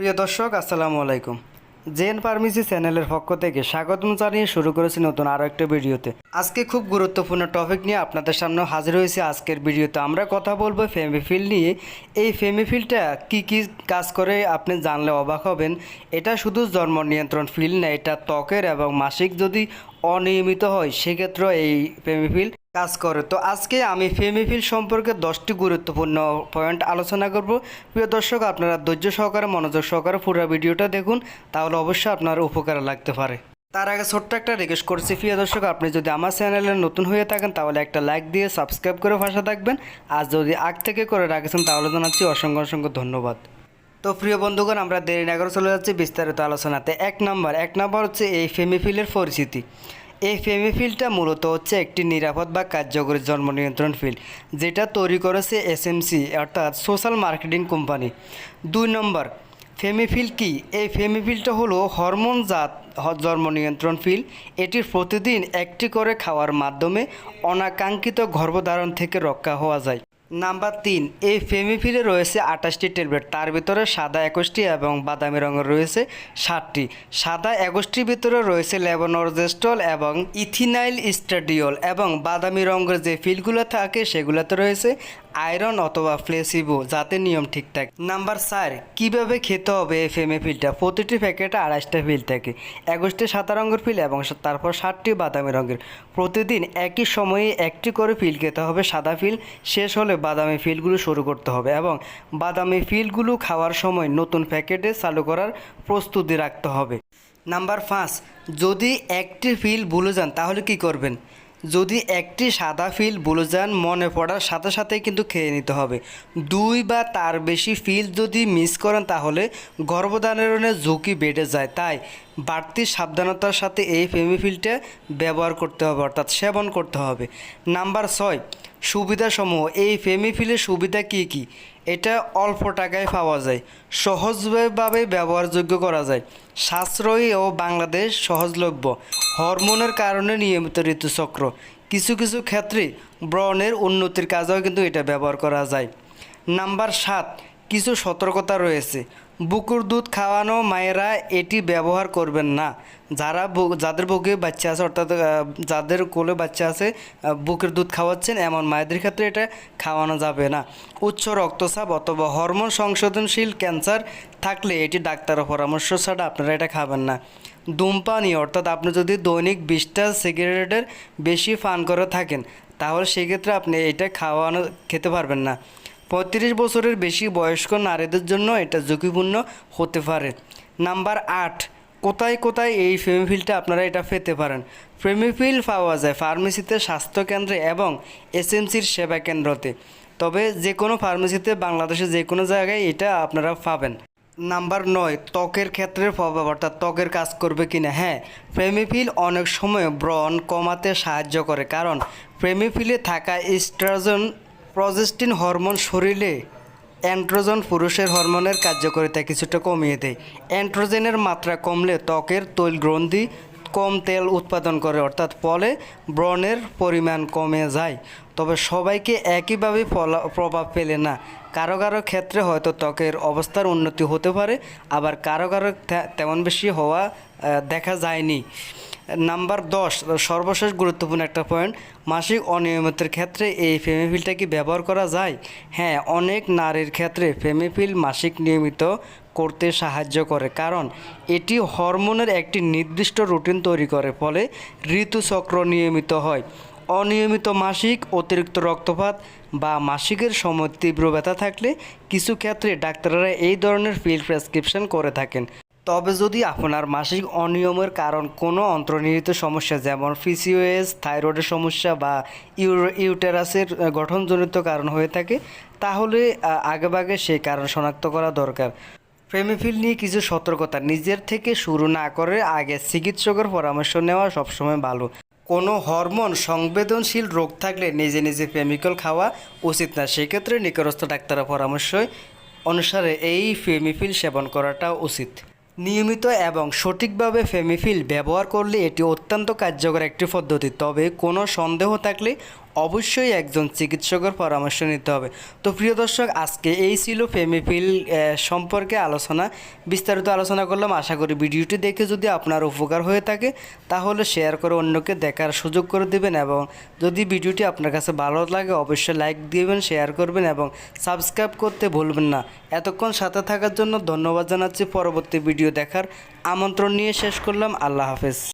প্রিয় দর্শক, আসসালামু আলাইকুম। জেন ফার্মেসি চ্যানেলের পক্ষ থেকে স্বাগতম জানিয়ে শুরু করেছি নতুন আরও একটা ভিডিওতে। আজকে খুব গুরুত্বপূর্ণ টপিক নিয়ে আপনাদের সামনে হাজির হয়েছে আজকের ভিডিওতে। আমরা কথা বলব ফেমিফিল নিয়ে। এই ফেমিফিলটা কি কি কাজ করে আপনি জানলে অবাক হবেন। এটা শুধু জন্ম নিয়ন্ত্রণ ফিল না, এটা ত্বকের এবং মাসিক যদি অনিয়মিত হয় সেক্ষেত্রে এই ফেমিফিল কাজ করে। তো আজকে আমি ফেমিফিল সম্পর্কে দশটি গুরুত্বপূর্ণ পয়েন্ট আলোচনা করব। প্রিয় দর্শক, আপনারা ধৈর্য সহকারে, মনোযোগ সহকারে পুরো ভিডিওটা দেখুন, তাহলে অবশ্যই আপনার উপকারে লাগতে পারে। তার আগে ছোট্ট একটা রিকোয়েস্ট করছি, প্রিয় দর্শক, আপনি যদি আমার চ্যানেলে নতুন হয়ে থাকেন, তাহলে একটা লাইক দিয়ে সাবস্ক্রাইব করে ভাষা থাকবেন। আর যদি আগ থেকে করে রাখেছেন, তাহলে জানাচ্ছি অসংখ্য অসংখ্য ধন্যবাদ। তো প্রিয় বন্ধুগণ, আমরা দেরি না করে চলে যাচ্ছি বিস্তারিত আলোচনাতে। এক নম্বর এক নম্বর হচ্ছে এই ফেমিফিলের পরিচিতি। এই ফেমিফিলটা মূলত হচ্ছে একটি নিরাপদ বা কার্যকরী জন্ম নিয়ন্ত্রণ ফিল্ড যেটা তৈরি করেছে এসএমসি অর্থাৎ সোশ্যাল মার্কেটিং কোম্পানি দুই নম্বর ফেমিফিল কি? এই ফেমিফিলটা হলো হরমোন জাত জন্ম নিয়ন্ত্রণ ফিল এটির প্রতিদিন একটি করে খাওয়ার মাধ্যমে অনাকাঙ্ক্ষিত গর্ভধারণ থেকে রক্ষা হওয়া যায়। নাম্বার তিন, এই ফেমিফিরে রয়েছে আঠাশটি ট্যাবলেট। তার ভিতরে সাদা একুশটি এবং বাদামি রঙের রয়েছে ষাটটি। সাদা একুশটির ভিতরে রয়েছে লেবনরজেস্টল এবং ইথিনাইল স্টাডিওল এবং বাদামি রঙের যে ফিলগুলো থাকে সেগুলোতে রয়েছে আয়রন অথবা ফ্লেসিবো যাতে নিয়ম ঠিক থাকে। নাম্বার চার, কীভাবে খেতে হবে এই ফেমিফিলটা প্রতিটি প্যাকেটে আড়াইশটা ফিল থাকে। একুশটি সাদা রঙের ফিল এবং তারপর ষাটটি বাদামি রঙের। প্রতিদিন একই সময়ে একটি করে ফিল খেতে হবে, সাদা ফিল শেষ হলে বাদামি ফিলগুলো শুরু করতে হবে এবং বাদামি ফিলগুলো খাওয়ার সময় নতুন প্যাকেটে চালু করার প্রস্তুতি রাখতে হবে। নাম্বার পাঁচ, যদি একটি ফিল ভুলে যান, তাহলে কি করবেন? যদি একটি সাদা ফিল যান, মনে পড়ার সাথে সাথে কিন্তু খেয়ে নিতে হবে। দুই বা তার বেশি ফিল যদি মিস করেন, তাহলে গর্ভধারণের ঝুঁকি বেড়ে যায়। তাই বাড়তি সাবধানতার সাথে এই ফেমিফিলটা ব্যবহার করতে হবে, অর্থাৎ সেবন করতে হবে। নাম্বার ছয়, সুবিধাসমূহ। এই ফেমিফিলের সুবিধা কী কী? এটা অল্প টাকায় পাওয়া যায়। সহজভাবে ব্যবহারযোগ্য করা যায়। সাশ্রয়ী ও বাংলাদেশ সহজলভ্য। হরমোনের কারণে নিয়মিত ঋতুচক্র। কিছু কিছু ক্ষেত্রে ব্রণের উন্নতির কাজেও কিন্তু এটা ব্যবহার করা যায়। নাম্বার সাত কিছু সতর্কতা রয়েছে। বুকুর দুধ খাওয়ানো মায়েরা এটি ব্যবহার করবেন না। যারা যাদের বুকে বাচ্চা আছে, অর্থাৎ যাদের কোলে বাচ্চা আছে বুকের দুধ খাওয়াচ্ছেন, এমন মায়েদের ক্ষেত্রে এটা খাওয়ানো যাবে না। উচ্চ রক্তচাপ অথবা হরমোন সংশোধনশীল ক্যান্সার থাকলে এটি ডাক্তারের পরামর্শ ছাড়া আপনারা এটা খাবেন না। ধূমপানি অর্থাৎ আপনি যদি দৈনিক বিশটা সিগারেটের বেশি পান করে থাকেন, তাহলে সেক্ষেত্রে আপনি এটা খাওয়ানো, খেতে পারবেন না। পঁয়ত্রিশ বছরের বেশি বয়স্ক নারীদের জন্য এটা ঝুঁকিপূর্ণ হতে পারে। নাম্বার আট, কোথায় কোথায় এই ফেমিফিলটা আপনারা এটা পেতে পারেন? ফেমিফিল পাওয়া যায় ফার্মেসিতে, স্বাস্থ্যকেন্দ্রে এবং এসএমসির সেবা কেন্দ্রতে। তবে যে কোনো ফার্মেসিতে বাংলাদেশে যে কোনো জায়গায় এটা আপনারা পাবেন। নাম্বার নয়, ত্বকের ক্ষেত্রে প্রভাব, অর্থাৎ ত্বকের কাজ করবে কি না হ্যাঁ ফ্রেমিফিল অনেক সময় ব্রণ কমাতে সাহায্য করে। কারণ ফ্রেমিফিলে থাকা স্ট্রাজন প্রজেস্টিন হরমোন শরীরে অ্যান্ড্রোজেন পুরুষের হরমোনের কার্যকারিতা কিছুটা কমিয়ে দেয়। অ্যান্ট্রোজেনের মাত্রা কমলে ত্বকের তৈল গ্রন্থি কম তেল উৎপাদন করে, অর্থাৎ ফলে ব্রণের পরিমাণ কমে যায়। তবে সবাইকে একইভাবে প্রভাব ফেলে না। কারও কারও ক্ষেত্রে হয়তো ত্বকের অবস্থার উন্নতি হতে পারে, আবার কারও কারও তেমন বেশি হওয়া দেখা যায়নি। নাম্বার দশ, সর্বশেষ গুরুত্বপূর্ণ একটা পয়েন্ট মাসিক অনিয়মিতের ক্ষেত্রে এই ফেমিফিলটা কি ব্যবহার করা যায়? হ্যাঁ অনেক নারীর ক্ষেত্রে ফেমিফিল মাসিক নিয়মিত করতে সাহায্য করে, কারণ এটি হরমোনের একটি নির্দিষ্ট রুটিন তৈরি করে, ফলে ঋতুচক্র নিয়মিত হয়। অনিয়মিত মাসিক, অতিরিক্ত রক্তপাত বা মাসিকের সময় তীব্র ব্যথা থাকলে কিছু ক্ষেত্রে ডাক্তাররা এই ধরনের ফিল্ড প্রেসক্রিপশন করে থাকেন। তবে যদি আপনার মাসিক অনিয়মের কারণ কোনো অন্তর্নিহিত সমস্যা যেমন পিসিওএস থাইরয়েডের সমস্যা বা ইউটেরাসের গঠনজনিত কারণ হয়ে থাকে, তাহলে আগেভাগে সেই কারণ শনাক্ত করা দরকার। ফেমিফিল নিয়ে কিছু সতর্কতা নিজের থেকে শুরু না করে আগে চিকিৎসকের পরামর্শ নেওয়া সবসময় ভালো। কোনো হরমোন সংবেদনশীল রোগ থাকলে নিজে নিজে ফেমিকল খাওয়া উচিত না। সেক্ষেত্রে নিকটস্থ ডাক্তারের পরামর্শ অনুসারে এই ফেমিফিল সেবন করাটা উচিত। নিয়মিত এবং সঠিকভাবে ফেমিফিল ব্যবহার করলে এটি অত্যন্ত কার্যকর একটি পদ্ধতি। তবে কোনো সন্দেহ থাকলে অবশ্যই একজন চিকিৎসকের পরামর্শ নিতে হবে। তো প্রিয় দর্শক, আজকে এই ছিল ফেমিফিল সম্পর্কে আলোচনা। বিস্তারিত আলোচনা করলাম। আশা করি ভিডিওটি দেখে যদি আপনার উপকার হয়ে থাকে, তাহলে শেয়ার করে অন্যকে দেখার সুযোগ করে দেবেন এবং যদি ভিডিওটি আপনার কাছে ভালো লাগে, অবশ্যই লাইক দিবেন শেয়ার করবেন এবং সাবস্ক্রাইব করতে ভুলবেন না। এতক্ষণ সাথে থাকার জন্য ধন্যবাদ জানাচ্ছি। পরবর্তী ভিডিও দেখার আমন্ত্রণ নিয়ে শেষ করলাম। আল্লাহ হাফেজ।